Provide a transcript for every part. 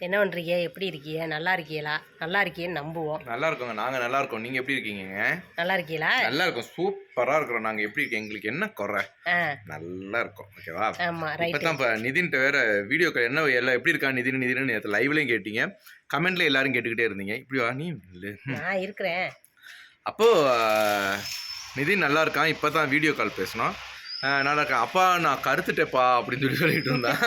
என்ன பண்ணுறீங்க எப்படி இருக்கீங்க? நல்லா இருக்கீங்களா? நல்லா இருக்கீங்கன்னு நம்புவோம். நல்லா இருக்கோங்க. நாங்கள் நல்லா இருக்கோம். நீங்கள் எப்படி இருக்கீங்க நல்லா இருக்கீங்களா? நல்லா இருக்கோம். சூப்பராக இருக்கிறோம். நாங்கள் எப்படி இருக்கோம்? எங்களுக்கு என்ன குறை? நல்லா இருக்கோம். ஓகேவா? ஆமாம் இப்போ தான் இப்போ நிதின்ட்ட வேற வீடியோ என்ன எல்லாம் எப்படி இருக்கா? நிதின் நிதின் நேற்று லைவ்லையும் கேட்டீங்க. கமெண்ட்ல எல்லாரும் கேட்டுக்கிட்டே இருந்தீங்க. இப்படி வா நீ இல்லை நான் இருக்கிறேன். அப்போ ஆஹ், நிதின் நல்லா இருக்கான். இப்போ தான் வீடியோ கால் பேசினோம் நல்லா இருக்கேன் அப்பா நான் கருத்துட்டேப்பா அப்படின்னு சொல்லி சொல்லிட்டு இருந்தேன்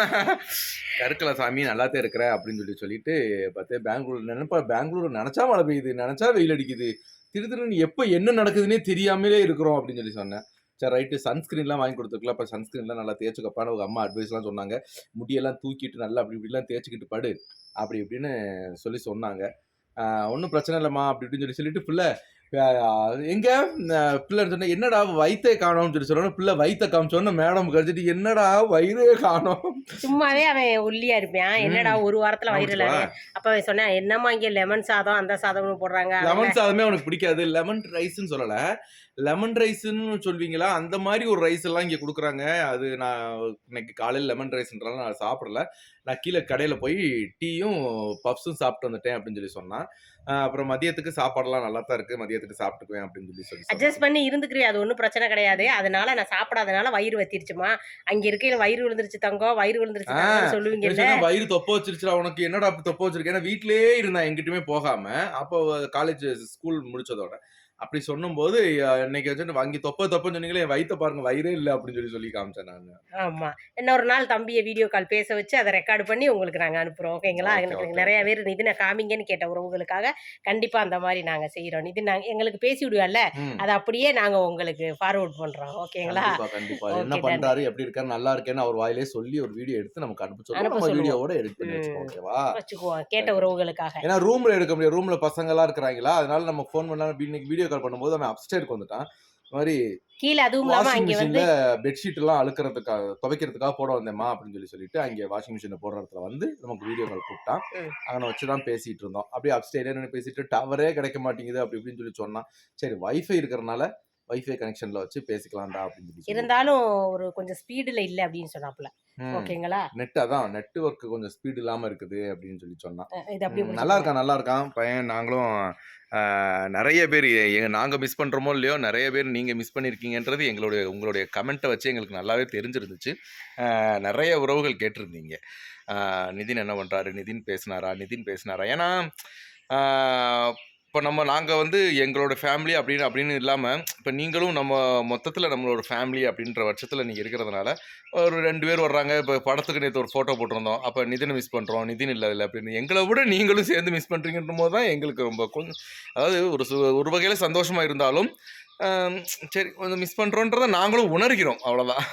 கருக்கலை சாமி நல்லாத்தே இருக்கிற அப்படின்னு சொல்லி சொல்லிட்டு பார்த்து பெங்களூர் நினைப்பா பெங்களூர் நினச்சா மழை பெய்யுது நினச்சா வெயில் அடிக்குது. திரு திருன்னு எப்போ என்ன நடக்குதுன்னே தெரியாமலே இருக்கிறோம் அப்படின்னு சொல்லி சொன்னேன். சரி ரைட்டு சன்ஸ்க்ரீன்லாம் வாங்கி கொடுத்துருக்கலாம். இப்போ சன்ஸ்க்ரீன்லாம் நல்லா தேய்ச்சிக்கப்பான்னு ஒரு அம்மா அட்வைஸ்லாம் சொன்னாங்க. முடியெல்லாம் தூக்கிட்டு நல்லா அப்படி இப்படிலாம் தேய்ச்சிக்கிட்டு படு அப்படி இப்படின்னு சொல்லி சொன்னாங்க. ஒன்றும் பிரச்சனை இல்லைம்மா அப்படி இப்படின்னு சொல்லி சொல்லிட்டு பிள்ளை எங்க? பிள்ளை சொன்ன என்னடா வயிற்றே காணோம்னு சொல்லி சொன்னோம் பிள்ளை வயிற்ற காமிச்சோன்னு மேடம் கழிச்சிட்டு என்னடா வயிறே காணோம்? சும்மாவே அவன் ஒல்லியா இருப்பான். என்னடா ஒரு வாரத்தில் வயிறுல அப்போ அவன் சொன்னேன் என்னம்மா இங்கே லெமன் சாதம் அந்த சாதம்னு போடுறாங்க. லெமன் சாதமே அவனுக்கு பிடிக்காது. லெமன் ரைஸ்ன்னு சொல்லல. லெமன் ரைஸ்ன்னு சொல்வீங்களா? அந்த மாதிரி ஒரு ரைஸ் எல்லாம் இங்க கொடுக்குறாங்க. அது நான் இன்னைக்கு காலையில் லெமன் ரைஸ்ன்றாலும் நான் சாப்பிடல. நான் கீழே கடையில போய் டீயும் பப்ஸும் சாப்பிட்டு வந்துட்டேன் அப்படின்னு சொல்லி சொன்னான். அப்புறம் மதியத்துக்கு சாப்பாடுலாம் நல்லா தான் இருக்கு. மதியத்துக்கு சாப்பிட்டுக்குவேன் அப்படின்னு சொல்லி சொல்லி. அட்ஜஸ்ட் பண்ணி இருந்துக்கிறேன் அது ஒன்றும் பிரச்சனை கிடையாது. அதனால நான் சாப்பிடாதனால வயிறு வத்திருச்சுமா? அங்கே இருக்கையில வயிறு விழுந்துருச்சு தங்கம் வயிறு விழுந்துருச்சு சொன்னான், வயிறு தொப்ப வச்சிருச்சுடா உனக்கு என்னடா தொப்ப வச்சிருக்க? ஏன்னா வீட்லயே இருந்தான் எங்கிட்டுமே போகாம. அப்போ காலேஜ் ஸ்கூல் முடிச்சதோட. அப்படி சொன்னும்போது இன்னைக்கு வச்சுட்டு வாங்கி தொப்ப தொப்பன்னு சொன்னீங்களே வயித்தை பாருங்க வயிறே இல்லை அப்படின்னு சொல்லி சொல்லி காமிச்சேன் நான். ஆமா. இன்னொரு நாள் தம்பியை வீடியோ கால் பேச வச்சு அதை ரெக்கார்டு பண்ணி உங்களுக்கு நாங்க அனுப்புறோம். ஓகேங்களா okay. நிறைய பேர் நிதினை காமிங்கன்னு கேட்ட உறவுகளுக்காக கண்டிப்பா அந்த மாதிரி நாங்க செய்யறோம் நிதின் நாங்க எங்களுக்கு பேசி விடுவார்ல ம். அதை அப்படியே நாங்க உங்களுக்கு ஃபார்வர்ட் பண்றோம். ஓகேங்களா கண்டிப்பா என்ன. பண்றாரு எப்படி இருக்காரு நல்லா இருக்கேன்னு அவர் வாயிலே சொல்லி ஒரு வீடியோ எடுத்து நமக்கு அனுப்பிச்சோம் அனுப்ப நம்ம சொல்லுவோம். வீடியோவோட. வச்சுக்கோம் ஓகேவா வச்சுக்குவோம் கேட்ட உறவுகளுக்காக. ஏன்னா ரூம்ல எடுக்க முடியாது. ரூம்ல பசங்க எல்லாம் இருக்கிறாங்களா? அதனால நம்ம ஃபோன் இன்னைக்கு வீடியோ கால் பண்ணும்போது அவன் அப்டேருக்கு வந்துட்டான். இந்த மாதிரி கீழே அதுவும் இல்லாம வாஷிங் அங்க வந்து மிஷின்ல பெட்ஷீட் எல்லாம் அழுக்கிறதுக்காக துவைக்கிறதுக்காக போட வந்தேம்மா அப்படின்னு சொல்லி சொல்லிட்டு அங்கே வாஷிங் மிஷின்ல போடுற இடத்துல வந்து நமக்கு வீடியோ கால் கூப்பிட்டான் ம். அங்கே வச்சு தான் பேசிட்டு இருந்தோம். அப்படியே அப்டேரியா நின்று பேசிட்டு டவரே கிடைக்க மாட்டேங்குது அப்படி இப்படின்னு சொல்லி சொன்னான். சரி வைஃபை இருக்கிறனால வைஃபை கனெக்ஷன்ல வச்சு பேசிக்கலாம்டா அப்படின்னு சொல்லி இருந்தாலும் ஒரு கொஞ்சம் ஸ்பீடுல இல்ல அப்படின்னு சொன்னாப்புல. ஓகேங்களா? நெட் அதான் நெட்ஒர்க் கொஞ்சம் ஸ்பீட் இல்லாம இருக்குது அப்படின்னு சொல்லி சொன்னான். நல்லா இருக்கான் நல்லா இருக்கான். பையன் நாங்களும் நிறைய பேர் நாங்க மிஸ் பண்றோமோ இல்லையோ நிறைய பேர் நீங்க மிஸ் பண்ணிருக்கீங்கன்றது எங்களுடைய உங்களுடைய கமெண்ட்டை வச்சு எங்களுக்கு நல்லாவே தெரிஞ்சிருந்துச்சு. நிறைய உறவுகள் கேட்டிருந்தீங்க. நிதின் என்ன பண்றாரு? நிதின் பேசினாரா? நிதின் பேசினாரா? ஏன்னா இப்போ நம்ம நாங்கள் வந்து எங்களோட ஃபேமிலி அப்படின்னு அப்படின்னு இல்லாமல் இப்போ நீங்களும் நம்ம மொத்தத்தில் நம்மளோட ஃபேமிலி அப்படின்ற பட்சத்தில் நீங்கள் இருக்கிறதுனால ஒரு ரெண்டு பேர் வர்றாங்க. இப்போ படத்துக்கு நேற்று ஒரு ஃபோட்டோ போட்டிருந்தோம். அப்போ நிதினை மிஸ் பண்ணுறோம் நிதின் இல்லை இல்லை அப்படின்னு. எங்களை விட நீங்களும் சேர்ந்து மிஸ் பண்ணுறீங்கன்ற போது தான் எங்களுக்கு ரொம்ப கொஞ்சம் அதாவது ஒரு சு- ஒரு வகையில் சந்தோஷமாக இருந்தாலும் சரி கொஞ்சம் மிஸ் பண்ணுறோன்றதை நாங்களும் உணர்கிறோம் அவ்வளோதான்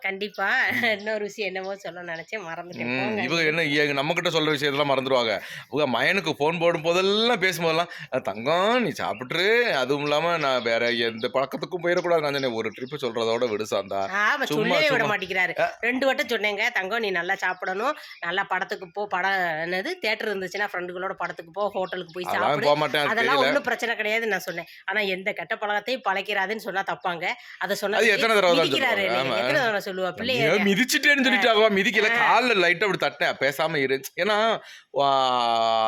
கண்டிப்பா. இன்னொரு விஷயம் என்னமோ சொல்ல நினைச்சேன் மறந்துட்டேன். இவங்க என்ன ஏ- நம்ம கிட்ட சொல்ற விஷயத்தெல்லாம் மறந்துடுவாங்க அவங்க மயனுக்கு ஃபோன் போடும் போதெல்லாம் பேசும்போதெல்லாம் "அஹ், தங்கம் நீ சாப்பிட்ரு அதுவும் இல்லாம நான் வேற எந்த பழக்கத்துக்கும் போயிடக்கூடாது நான் ஒரு ட்ரிப்பு சொல்றதோட விடு சாந்தா. ஆமா சும்மா, விட. மாட்டேங்கிறாரு. ரெண்டு வட்டம் சொன்னேங்க தங்கம் நீ நல்லா சாப்பிடணும். நல்லா படத்துக்கு போ. படம் என்னது தேட்டர் இருந்துச்சுன்னா ஃப்ரெண்டுகளோட படத்துக்கு போ ஹோட்டலுக்கு போய் சாப்பிடு. போக மாட்டேன் அது அதெல்லாம் ஒன்றும் பிரச்சனை கிடையாது நான் சொன்னேன். ஆனா எந்த கெட்ட பழக்கத்தையும் பழக்கிறாதுன்னு சொன்னா தப்பாங்க. அதை சொன்னா அது எத்தனை தடவை சொல்லுவா பிள்ளைய மிதிச்சிட்டேன்னு சொல்லிட்டாவா? மிதிக்கல. ஆ. காலில் லைட்டா அப்படி தட்டேன் பேசாம இரு. ஏன்னா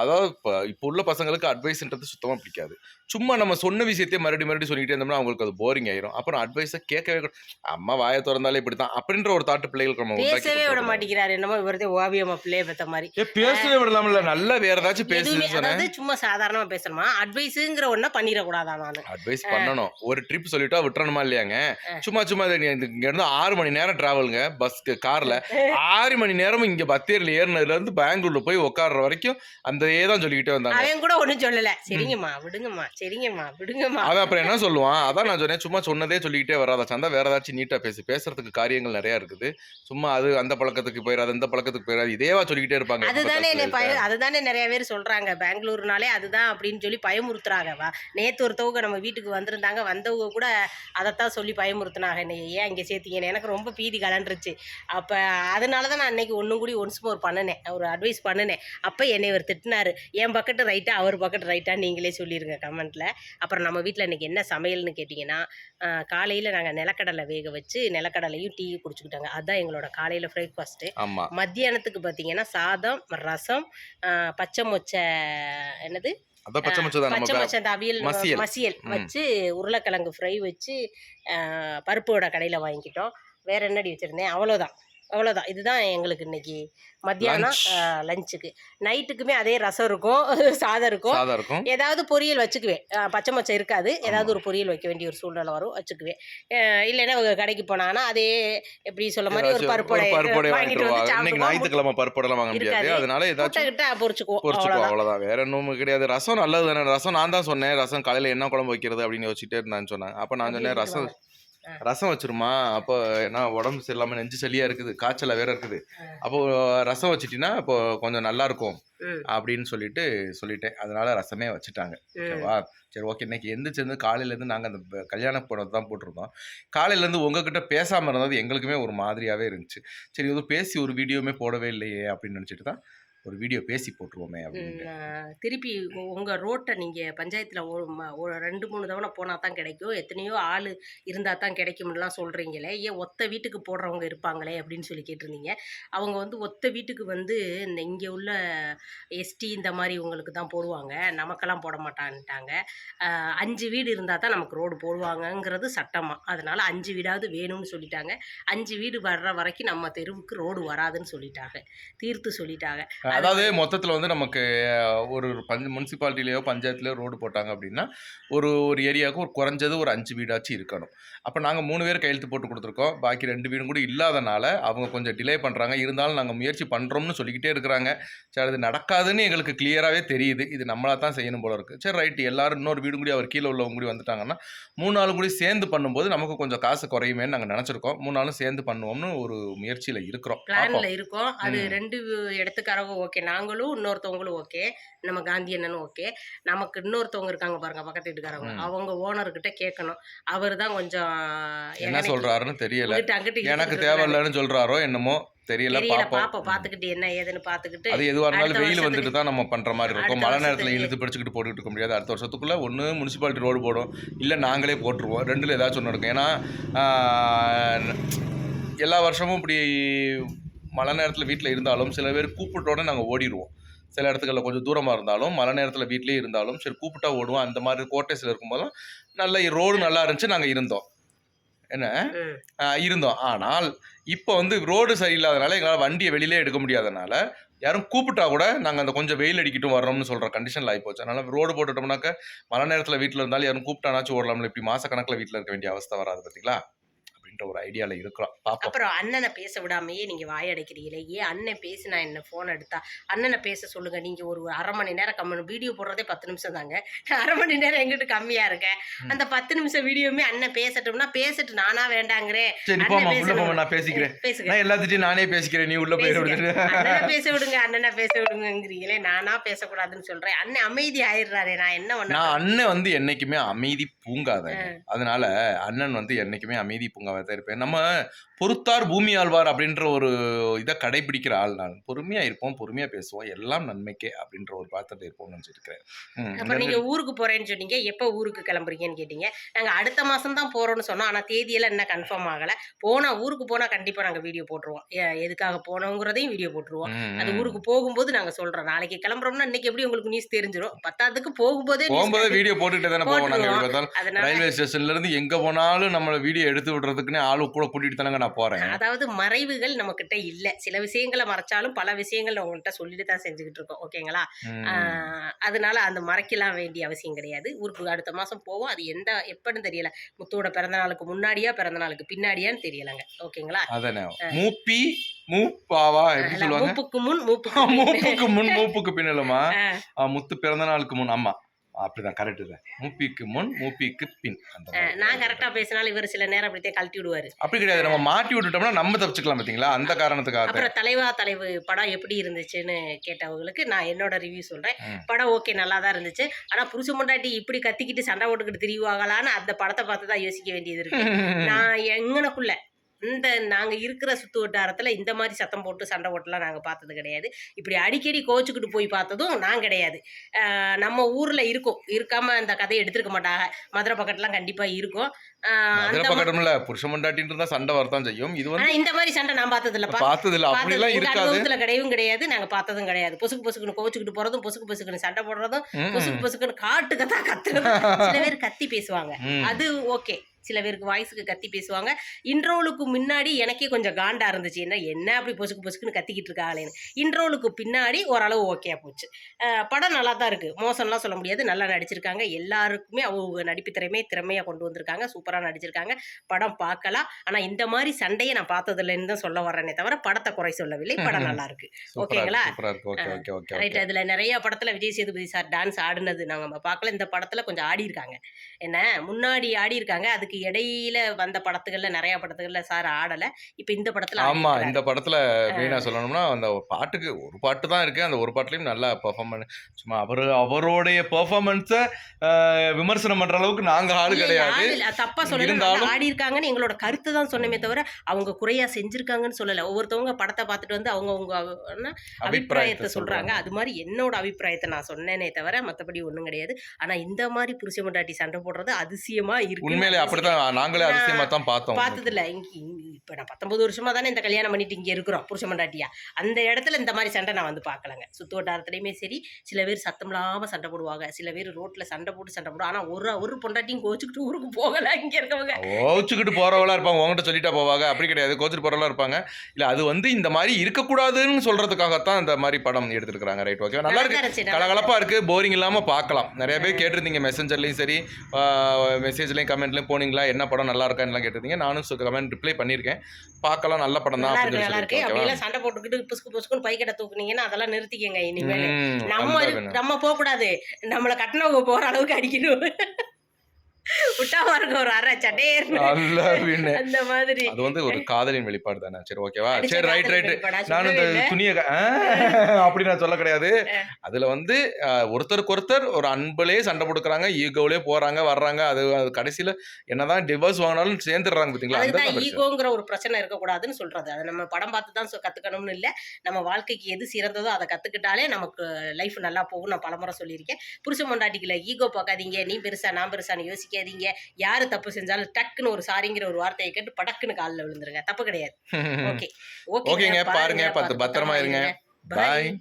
அதாவது இப்போ இப்போ உள்ள பசங்களுக்கு அட்வைஸ்ன்றது சுத்தமா பிடிக்காது. சும்மா நம்ம சொன்ன விஷயத்தையே மறுபடியும் மறுபடியும் சொல்லிட்டே இருந்தோம்னா அவங்களுக்கு அது போரிங் ஆயிரும். அப்புறம் அட்வைஸை கேட்கவே கூடாது. அம்மா வாயை திறந்தாலே இப்படித்தான். அப்படின்ற ஒரு தாட்டு பிள்ளைகளுக்கு நம்ம பேசவே விட. மாட்டேங்கிறாரு. என்னமோ இவரதே ஓவியமா பிள்ளைய பெத்த மாதிரி. பேசவே விடலாம்ல. நல்லா வேற ஏதாச்சும் அதாவது சும்மா சாதாரணமா பேசணுமா? அட்வைஸுங்கிற ஒன்ன பண்ணிடக்கூடாதா நானு? அட்வைஸ் பண்ணணும். ஒரு ட்ரிப் சொல்லிட்டா விட்டுறணுமா இல்லையாங்க. சும்மா சும்மா இங்க இருந்து ஆறு மணி நேரம் டிராவலுங்க பஸ்க்கு கார்ல ஆறு மணி நேரமும் இங்க பத்தேரியில் ஏறினதுல இருந்து பெங்களூர்ல போய் உட்கார்ற வரைக்கும் அந்த தான் சொல்லிக்கிட்டே வந்தாங்க. அவன் கூட ஒண்ணும் சொல்லல. சரிங்கம்மா விடுங்கம்மா. சரிங்கம்மா விடுங்கம்மா. அவன் அப்புறம் என்ன சொல்லுவான்? அதான் நான் சொன்னேன் சும்மா சொன்னதே சொல்லிக்கிட்டே வராத? சந்தா வேற ஏதாச்சும் நீட்டா பேசு பேசுறதுக்கு காரியங்கள் நிறைய இருக்குது. சும்மா அது அந்த பழக்கத்துக்கு போயிடாது இந்த பழக்கத்துக்கு போயிடாது இதேவா சொல்லிக்கிட்டே இருப்பாங்க. அதுதானே என்னை பய அதுதானே நிறைய பேர் சொல்றாங்க பெங்களூர்னாலே அதுதான் அப்படின்னு சொல்லி பயமுறுத்துறாங்க. வா நேத்து ஒருத்தவங்க நம்ம வீட்டுக்கு வந்திருந்தாங்க வந்தவங்க கூட அதைத்தான் சொல்லி பயமுறுத்துனாங்க. என்னை ஏன் இங்கே சேர்த்தீங்கன்னு எனக்கு ரொம்ப பீதி கலண்டுருச்சு. அப்போ அதனால தான் நான் இன்னைக்கு ஒன்றும் கூடி ஒன்ஸ் மோர் பண்ணினேன் ஒரு அட்வைஸ் பண்ணினேன். அப்போ என்னை இவர் திட்டினாரு என் பக்கெட்டு ரைட்டா அவர் பக்கெட் ரைட்டா நீங்களே சொல்லிருங்க கமெண்ட்ல ரெஸ்டாரண்ட்டில் அப்புறம் நம்ம வீட்டில் இன்றைக்கி என்ன சமையல்னு கேட்டிங்கன்னா காலையில் நாங்கள் நிலக்கடலை வேக வச்சு நிலக்கடலையும் டீ குடிச்சுக்கிட்டாங்க. அதுதான் எங்களோட காலையில் பிரேக்ஃபாஸ்ட்டு மத்தியானத்துக்கு பார்த்தீங்கன்னா சாதம் ரசம் பச்சை மொச்சை என்னது? மசியல். வச்சு உருளைக்கிழங்கு ஃப்ரை வச்சு பருப்போட கடையில் வாங்கிக்கிட்டோம். வேற என்னடி வச்சுருந்தேன்? அவ்வளோதான் அவ்வளோதான் இதுதான் எங்களுக்கு இன்னைக்கு மத்தியானம். லஞ்சுக்கு நைட்டுக்குமே அதே ரசம் இருக்கும் சாதம் இருக்கும். ஏதாவது பொரியல் வச்சுக்குவேன். பச்சை மொச்சை இருக்காது. ஏதாவது. ஒரு பொரியல் வைக்க வேண்டிய ஒரு சூழ்நிலை வரும் வச்சுக்குவேன். இல்லைன்னா கடைக்கு போனாங்கன்னா அதே எப்படி சொல்ல மாதிரி ஒரு பருப்போட வாங்கிட்டு வந்து ஞாயிற்றுக்கிழமை பருப்போடலாம் வாங்க முடியாது. அதனால ஏதாச்சும் பொரிச்சுக்குவோம் பொரிச்சுக்கோ அவ்வளோதான் வேற ஒன்றும் கிடையாது. ரசம் நல்லது தானே ரசம் நான் தான் சொன்னேன். ரசம் காலையில் என்ன குழம்பு வைக்கிறது அப்படின்னு யோசிச்சுட்டே இருந்தான்னு சொன்னேன். அப்போ நான் சொன்னேன் ரசம். ரசம் வச்சிருமா? அப்போ என்ன உடம்பு சரியில்லாமல் நெஞ்சு சளியாக இருக்குது காய்ச்சல வேற இருக்குது. அப்போ ரசம் வச்சிட்டினா இப்போ கொஞ்சம் நல்லா இருக்கும் அப்படின்னு சொல்லிட்டு சொல்லிட்டேன். அதனால ரசமே வச்சுட்டாங்க. ஓகேவா? சரி ஓகே. இன்னைக்கு எந்திரிச்சிருந்து காலையிலேருந்து நாங்கள் அந்த கல்யாண படம் தான் போட்டிருந்தோம். காலையிலேருந்து உங்ககிட்ட பேசாமல் இருந்தது எங்களுக்குமே ஒரு மாதிரியாகவே இருந்துச்சு. சரி இது பேசி ஒரு வீடியோவுமே போடவே இல்லையே அப்படின்னு நினச்சிட்டு தான் ஒரு வீடியோ பேசி போட்டுருவோமே ஆ, திருப்பி உ- உங்க ரோட்டை நீங்க பஞ்சாயத்துல ஒரு ரெண்டு மூணு தவணை போனா தான் கிடைக்கும். எத்தனையோ ஆள் இருந்தா தான் கிடைக்கும்லாம் சொல்றீங்களே ஏன் ஒத்த வீட்டுக்கு போடுறவங்க இருப்பாங்களே அப்படின்னு சொல்லி கேட்டிருந்தீங்க. அவங்க வந்து ஒத்த வீட்டுக்கு வந்து இந்த இங்க உள்ள எஸ்டி இந்த மாதிரி இவங்களுக்கு தான் போடுவாங்க நமக்கெல்லாம் போட மாட்டான்ட்டாங்க. அஞ்சு வீடு இருந்தா தான் நமக்கு ரோடு போடுவாங்கங்கிறது சட்டமா. அதனால அஞ்சு வீடாவது வேணும்னு சொல்லிட்டாங்க. அஞ்சு வீடு வர்ற வரைக்கும் நம்ம தெருவுக்கு ரோடு வராதுன்னு சொல்லிட்டாங்க தீர்த்து சொல்லிட்டாங்க. அதாவது மொத்தத்தில் வந்து நமக்கு ஒரு பஞ்ச முனிசிபாலிட்டிலேயோ பஞ்சாயத்துலேயோ ரோடு போட்டாங்க அப்படின்னா ஒரு ஒரு ஏரியாவுக்கு ஒரு குறைஞ்சது ஒரு அஞ்சு வீடாச்சும் இருக்கணும். அப்போ நாங்கள் மூணு பேர் கையெழுத்து போட்டு கொடுத்துருக்கோம். பாக்கி ரெண்டு வீடும் கூட இல்லாதனால அவங்க கொஞ்சம் டிலே பண்ணுறாங்க இருந்தாலும் நாங்கள் முயற்சி பண்ணுறோம்னு சொல்லிக்கிட்டே இருக்கிறாங்க. சரி அது நடக்காதுன்னு எங்களுக்கு கிளியராகவே தெரியுது. இது நம்மளா தான் செய்யணும் போல இருக்குது சரி ரைட்டு எல்லாரும் இன்னொரு வீடு கூடி அவர் கீழே உள்ளவங்க கூடி வந்துட்டாங்கன்னா மூணு நாள் கூடி சேர்ந்து பண்ணும்போது நமக்கு கொஞ்சம் காசு குறையுமேன்னு நாங்கள் நினச்சிருக்கோம். மூணு நாளும் சேர்ந்து பண்ணுவோம்னு ஒரு முயற்சியில் இருக்கிறோம். பிளான்ல இருக்கோம். அது. ரெண்டு இடத்துக்காரங்க ஓகே நாங்களும் இன்னொருத்தவங்களும் ஓகே நம்ம காந்தி அண்ணனும் ஓகே நமக்கு இன்னொருத்தவங்க இருக்காங்க பாருங்க பக்கத்து வீட்டுக்காரங்க ம். அவங்க ஓனர்கிட்ட கேட்கணும். அவர் தான் கொஞ்சம் என்ன சொல்கிறாருன்னு தெரியல. எனக்கு தேவையில்லைன்னு சொல்றாரோ என்னமோ தெரியல பாப்போம். பாத்துக்கிட்டு என்ன ஏதுன்னு பாத்துக்கிட்டு அது எதுவாக இருந்தாலும் வெயில் வந்துட்டு தான் நம்ம பண்ற மாதிரி இருக்கும். மழை நேரத்தில் இழுத்து பிடிச்சிக்கிட்டு போட்டுக்கிட்டு இருக்க முடியாது. அடுத்த வருஷத்துக்குள்ள ஒன்று முனிசிபாலிட்டி ரோடு போடும். இல்லை நாங்களே போட்டுருவோம். ரெண்டுல ஏதாச்சும் ஒன்று இருக்கும் ஏன்னா எல்லா வருஷமும் இப்படி மழை நேரத்தில் வீட்டில் இருந்தாலும் சில பேர் கூப்பிட்டோட நாங்கள் ஓடிடுவோம் சில இடத்துகளில் கொஞ்சம் தூரமாக இருந்தாலும் மழை நேரத்தில் வீட்டிலே இருந்தாலும் சரி கூப்பிட்டா ஓடுவோம். அந்த மாதிரி கோட்டைஸில் இருக்கும்போதும் நல்ல ரோடு நல்லா இருந்துச்சு நாங்கள் இருந்தோம். என்ன? இருந்தோம். ஆனால் இப்போ வந்து ரோடு சரியில்லாதனால எங்களால் வண்டியை வெளியிலே எடுக்க முடியாதனால யாரும் கூப்பிட்டா கூட நாங்கள் அந்த கொஞ்சம் வெயில் அடிக்கட்டும் வர்றோம்னு சொல்கிற கண்டிஷனில் ஆகிப்போச்சு அதனால ரோடு போட்டுட்டோம்னாக்க மழை நேரத்தில் வீட்டில் இருந்தாலும் யாரும் கூப்பிட்டானாச்சும் ஓடலாம்ல இப்படி மாசக்கணக்கில் வீட்டில் இருக்க வேண்டிய அவஸ்தை வராது பார்த்தீங்களா அப்படின்ற ஒரு ஐடியாவில் இருக்கிறோம் பார்ப்போம் அப்புறம் அண்ணனை பேச விடாமையே நீங்க வாயடைக்கிறீங்களே? ஏன் அண்ணன் பேசினா என்ன போன் எடுத்தா? அண்ணனை பேச சொல்லுங்க. நீங்க ஒரு அரை மணி நேரம் கம்மி வீடியோ போடுறதே பத்து நிமிஷம் தாங்க. அரை மணி நேரம் எங்கிட்டு கம்மியா இருக்கேன். அந்த பத்து நிமிஷம் வீடியோவுமே அண்ணன் பேசட்டும்னா பேசட்டு நானா வேண்டாங்கிறேன். நான் பேசிக்கிறேன். பேசுங்க. நான் எல்லாத்திட்டையும் நானே பேசிக்கிறேன். நீ உள்ள. அண்ணனை விடுறது பேச விடுங்க அண்ணனை பேச விடுங்கிறீங்களே நானா பேசக்கூடாதுன்னு சொல்றேன். அண்ணன் அமைதி ஆயிடுறாரு நான் என்ன பண்ண நான் அண்ணன் வந்து என்னைக்குமே அமைதி பூங்காதங்க. அதனால அண்ணன் வந்து என்னைக்குமே அமைதி பூங்காவை தான் இருப்பேன். நம்ம பொறுத்தார் பூமி ஆழ்வார் அப்படின்ற ஒரு இதை கடைபிடிக்கிற ஆள் நான். பொறுமையா இருப்போம் பொறுமையா பேசுவோம். எல்லாம் நன்மைக்கே அப்படின்ற ஒரு பாத்திரத்தை இருப்போம்னு நினைச்சிருக்கிறேன். நீங்க ஊருக்கு போறேன்னு சொன்னீங்க. எப்ப ஊருக்கு கிளம்புறீங்கன்னு கேட்டீங்க. நாங்க அடுத்த மாசம் தான் போறோம்னு சொன்னோம். ஆனா தேதியெல்லாம் இன்னும் கன்ஃபார்ம் ஆகல. போனா ஊருக்கு போனா கண்டிப்பா நாங்க வீடியோ போட்டுருவோம். எதுக்காக போனோங்கிறதையும் வீடியோ போட்டுருவோம். அது. ஊருக்கு போகும்போது நாங்க சொல்றோம். நாளைக்கு கிளம்புறோம்னா இன்னைக்கு எப்படி உங்களுக்கு நியூஸ் தெரிஞ்சிடும் பத்தாவதுக்கு போகும்போதே போகும்போது வீடியோ போட்டுட்டு தானே போவோம். நாங்க ரயில்வே ஸ்டேஷன்ல இருந்து எங்க போனாலும் நம்மள வீடியோ எடுத்து விடுறதுக்குன்னே ஆளு கூட கூட்டிட்டு தானங்க நான் போறேன். அதாவது மறைவுகள் நம்ம கிட்ட இல்ல. சில விஷயங்களை மறைச்சாலும் பல விஷயங்கள் உங்கள்கிட்ட சொல்லிட்டு தான் செஞ்சுக்கிட்டு இருக்கோம். ஓகேங்களா? அதனால அந்த மறைக்கலாம் வேண்டிய அவசியம் கிடையாது. ஊருக்கு அடுத்த மாசம் போவோம். அது எந்த எப்பன்னு தெரியல. முத்துவோட பிறந்த நாளுக்கு முன்னாடியா பிறந்த நாளுக்கு பின்னாடியான்னு தெரியலங்க. ஓகேங்களா? மூப்பி மூப்பாவா எப்படி சொல்லுவாங்க? மூப்புக்கு முன் மூப்புக்கு முன் மூப்புக்கு பின்னலுமா முத்து பிறந்த நாளுக்கு முன். ஆமா. அப்படிதான் கரெக்ட் தான். மூப்பிக்கு முன் மூப்பிக்கு பின். நான் கரெக்டா பேசினாலும் இவர் சில நேரம் அப்படியே கழட்டி விடுவாரு. அப்படி கிடையாது நம்ம மாட்டி விட்டுட்டோம்னா நம்ம தப்பிச்சுக்கலாம் பாத்தீங்களா? அந்த காரணத்துக்காக. அப்புறம் தலைவா தலைவு படம் எப்படி இருந்துச்சுன்னு கேட்டவங்களுக்கு நான் என்னோட ரிவ்யூ சொல்றேன். படம் ஓகே நல்லா தான் இருந்துச்சு. ஆனா புருஷ முண்டாட்டி இப்படி கத்திக்கிட்டு சண்டை போட்டுக்கிட்டு திரிவாங்களான்னு அந்த படத்தை பார்த்து தான் யோசிக்க வேண்டியது இருக்கு. நான் எங்கனக்குள்ள இந்த நாங்க இருக்கிற சுத்து வட்டாரத்துல இந்த மாதிரி சத்தம் போட்டு சண்டை போட்டுலாம் நாங்க பார்த்தது கிடையாது. இப்படி அடிக்கடி கோச்சுக்கிட்டு போய் பார்த்ததும் நான் கிடையாது. நம்ம ஊர்ல இருக்கும். இருக்காம அந்த கதையை எடுத்திருக்க மாட்டாங்க. மதுரை பக்கத்துலாம் கண்டிப்பா இருக்கும். மதுரை பக்கத்துல புருஷன் இருந்தா சண்டை வரத்தான் செய்யும். இது வந்து ஆனா இந்த மாதிரி சண்டை நான் பார்த்தது இல்ல பார்த்தது இருக்காது. கிடையவும் கிடையாது. நாங்க பார்த்ததும் கிடையாது. பொசுக்கு பொசுக்குன்னு கோச்சுக்கிட்டு போறதும் பொசுக்கு பொசுக்குன்னு சண்டை போடுறதும் பொசுக்கு பொசுக்குன்னு காட்டு கத்தா கத்துறது. சில பேர் கத்தி பேசுவாங்க. அது ஓகே. சில பேருக்கு வாய்ஸுக்கு கத்தி பேசுவாங்க. இன்ட்ரோலுக்கு முன்னாடி எனக்கே கொஞ்சம் காண்டா இருந்துச்சு. என்ன என்ன அப்படி பொசுக்கு பொசுக்குன்னு கத்திக்கிட்டு இருக்காங்களேன்னு இன்ட்ரோலுக்கு பின்னாடி ஓரளவு ஓகே போச்சு. படம் நல்லா தான் இருக்கு. மோசம்லாம் சொல்ல முடியாது. நல்லா நடிச்சிருக்காங்க. எல்லாருக்குமே அவங்க நடிப்பு திறமையை திறமையாக கொண்டு வந்திருக்காங்க. சூப்பராக நடிச்சிருக்காங்க. படம் பார்க்கலாம். ஆனால் இந்த மாதிரி சண்டையை நான் பார்த்ததில்லைன்னு தான் சொல்ல வரேனே தவிர படத்தை குறை சொல்லவில்லை. படம் நல்லா இருக்கு. ஓகேங்களா? ரைட் அதில் நிறைய படத்தில் விஜய் சேதுபதி சார் டான்ஸ் ஆடினது நாங்கள் பார்க்கல. இந்த படத்தில் கொஞ்சம் ஆடி இருக்காங்க என்ன? முன்னாடி ஆடி இருக்காங்க அதுக்கு இடையில வந்த படத்துகள்ல நிறைய படத்துகள்ல சார் ஆடலை. இப்போ இந்த படத்தில் ஆமா இந்த படத்துல மெயினா சொல்லணும்னா அந்த பாட்டுக்கு ஒரு பாட்டு தான் இருக்கு. அந்த ஒரு பாட்டுலயும் நல்லா பெர்ஃபார்ம் பண்ண. சும்மா அவர் அவருடைய பெர்ஃபார்மன்ஸை விமர்சனம் பண்ற அளவுக்கு நாங்க ஆளு கிடையாது. தப்பா சொல்லல. இருந்தாலும்- ஆடி இருக்காங்கன்னு எங்களோட கருத்து தான் சொன்னமே தவிர அவங்க குறையா செஞ்சிருக்காங்கன்னு சொல்லல. ஒவ்வொருத்தவங்க படத்தை பார்த்துட்டு வந்து அவங்க அவங்க அபிப்பிராயத்தை சொல்றாங்க. அது மாதிரி என்னோட அபிப்பிராயத்தை நான் சொன்னேனே தவிர மத்தபடி ஒண்ணும் கிடையாது. ஆனா இந்த மாதிரி புருஷ முண்டாட்டி சண்டை போடுறது அதிசயமா இருக்கு உண்மையிலே அப்படித்தான் நாங்களே அதிசயமா தான் பார்த்தோம் பார்த்தது இல்ல இங்க இப்ப நான் பத்தொன்பது வருஷமா தானே இந்த கல்யாணம் பண்ணிட்டு இங்க இருக்கிறோம் புருஷ மண்டாட்டியா? அந்த இடத்துல இந்த மாதிரி சண்டை நான் வந்து பார்க்கலங்க. சுத்து வட்டாரத்துலயுமே சரி சில பேர் சத்தம் இல்லாம சண்டை போடுவாங்க. சில பேர் ரோட்ல சண்டை போட்டு சண்டை போடுவாங்க. ஆனா ஒரு ஒரு பொண்டாட்டியும் கோச்சுக்கிட்டு ஊருக்கு போகல இங்க இருக்கவங்க. கோச்சுக்கிட்டு போறவளா இருப்பாங்க. உங்ககிட்ட சொல்லிட்டா போவாங்க. அப்படி கிடையாது. கோச்சுட்டு போறவளா இருப்பாங்க. இல்ல அது வந்து இந்த மாதிரி இருக்கக்கூடாதுன்னு சொல்றதுக்காகத்தான் இந்த மாதிரி படம் எடுத்திருக்காங்க ரைட் ஓகே நல்லா இருக்கு. நல்லா இருந்துச்சு, நல்லா கலகலப்பா இருக்கு. போரிங் இல்லாம பார்க்கலாம். நிறைய பேர் கேட்டிருந்தீங்க மெசஞ்சர்லயும் சரி மெசேஜ்லயும் கமெண்ட்லயும் போனீங்களா என்ன படம் நல்லா இருக்கான்னு கேட்டிருந்தீங்க? நானும் கமெண்ட் ரிப்ளை பண்ணியிருக்கேன். பார்க்கலாம் நல்ல படம் தான் நல்லா இருக்கு நல்லா இருக்கு. சொல்லி அப்படி எல்லாம் சண்டை போட்டுக்கிட்டு புசுக்கு புசுக்குன்னு பைக்கெட்ட தூக்குனீங்கன்னா அதெல்லாம் நிறுத்திக்கங்க இனிமேல். நம்ம. நம்ம போக கூடாது நம்மள கட்டினவங்க போற அளவுக்கு அடிக்கணும். விட்டா பாருங்க ஒரு அரை சட்டேர்னு நல்ல வின்னு. அந்த மாதிரி. அது வந்து ஒரு காதலின் வெளிப்பாடு தானே? சரி ஓகேவா சரி ரைட் ரைட்? நான் இந்த. துணியை அப்படி நான் சொல்ல கிடையாது. அதுல வந்து ஒருத்தருக்கு ஒருத்தர் ஒரு அன்புலயே சண்டை போட்டுக்கிறாங்க ஈகோவிலே போறாங்க வர்றாங்க. அது அது கடைசியில என்னதான் டிவோர்ஸ் வாங்கினாலும் சேர்ந்துடுறாங்க பாத்தீங்களா? அதுதான் ஈகோங்கிற ஒரு பிரச்சனை இருக்கக்கூடாதுன்னு சொல்றது. அது நம்ம படம் பார்த்து தான் சொ- கத்துக்கணும்னு இல்ல. நம்ம வாழ்க்கைக்கு எது சிறந்ததோ அதை கத்துக்கிட்டாலே நமக்கு லைஃப் நல்லா போகும் நான் பலமுறை சொல்லியிருக்கேன். புருஷ பொண்டாட்டிக்குள்ள ஈகோ பார்க்காதீங்க. நீ பெருசா நான் பெருசான்னு யோசிக்காதீங்க யாரு தப்பு செஞ்சாலும் டக்குன்னு ஒரு சாரிங்கிற ஒரு வார்த்தையை கேட்டு படக்குன்னு காலில் விழுந்துருங்க. தப்பு கிடையாது. ஓகே. ஓகே ஓகேங்க, பாருங்க, பத்து பத்திரமா இருங்க. பாய்.